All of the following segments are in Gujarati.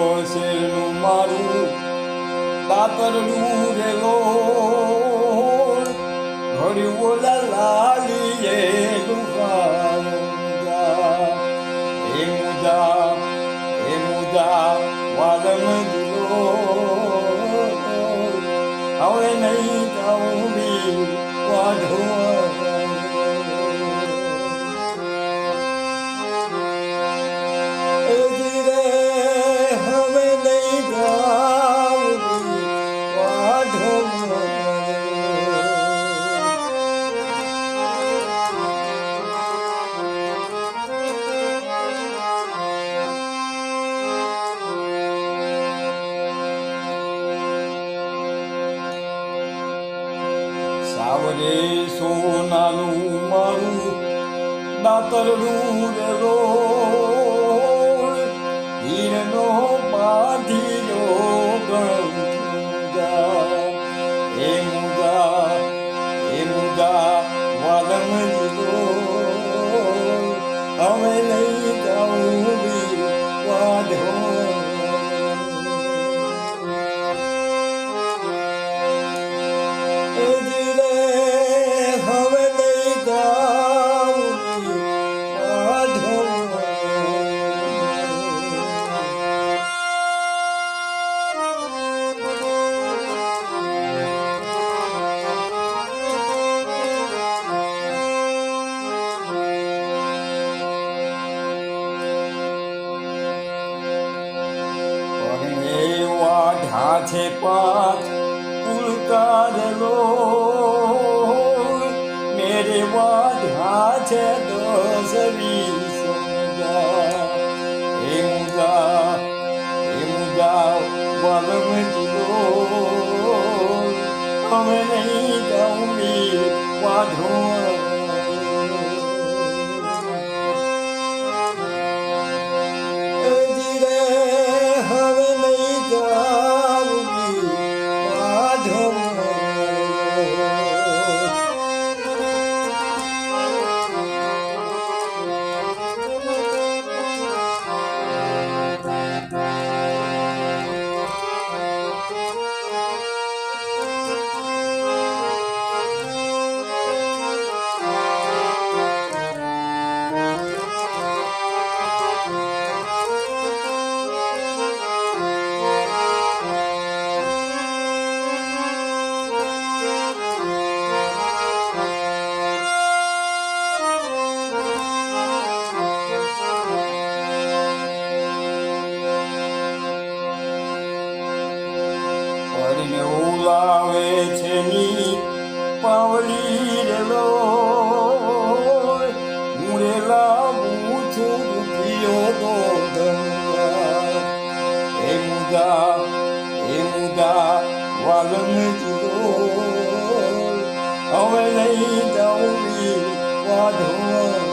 શેરનું મારું દાતરડું રેલો ઘડ્યું ઓલા લાલીએ લુફાયા હે મુદા હે મુદા વાલમ દીલો હવે નહીં જાઉં વાઢો સાવરે સોનાનું મારું દાતરડું રેલો હીરનો બાંધીયો ગંજા હે મુદા હે મુદા હવે વાઢા છે પાંચ પુલકારલો મેરે વાઢા છે દસ વીસ મુદા હે મુદા હે મુદા ઉલાવે છે ની પાવલી રેલો. મુરેલા બૂથું રૂપિયો દો હે મુદા હે મુદા વાલમ જીલો હવે નહીં જાઉં બી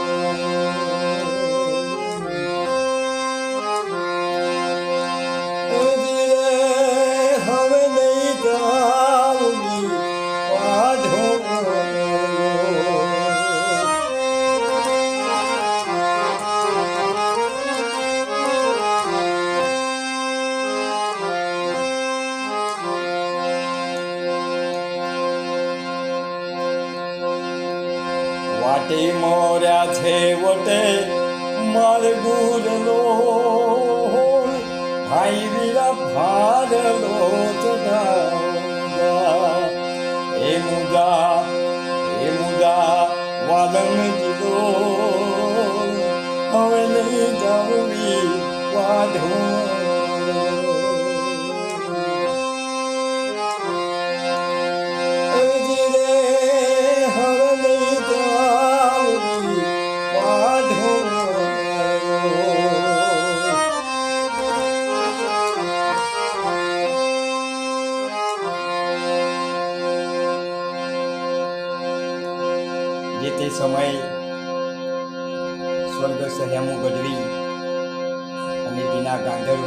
વાટે મોર્યા છે વટે માર ગુરલો ભાઈ વીરા ભારલો ચઢાવતા હે મુદા હે મુદા વાદમ દીધો હવે નહીં જાઉં બી વાઢો જે તે સમયે સ્વર્ગસ્થ હેમુ ગઢવી અને બીના ગાંધર્વ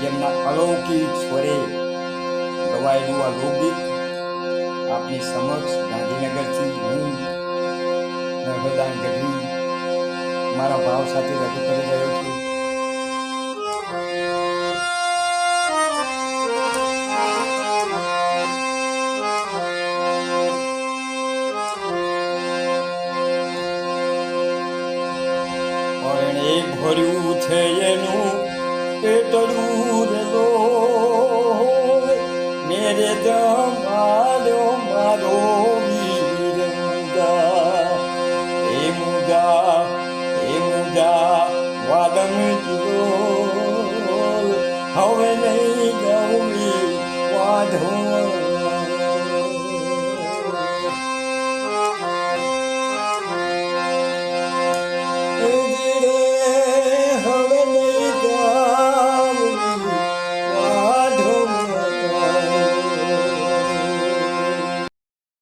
જેમના અલૌકિક સ્વરે ગવાયેલું આ લોકગીત આપની સમક્ષ ગાંધીનગરથી હું, નર્મદાન ગઢવી, મારા ભાવ સાથે રજૂ કરી રહ્યો છું. ભર્યું છે એનું પેટડું રેલો મેરે જમાડ્યો મારો એ મુદા એ મુદા વાદન જીવો હવે નહીં જવું વાધું holiday.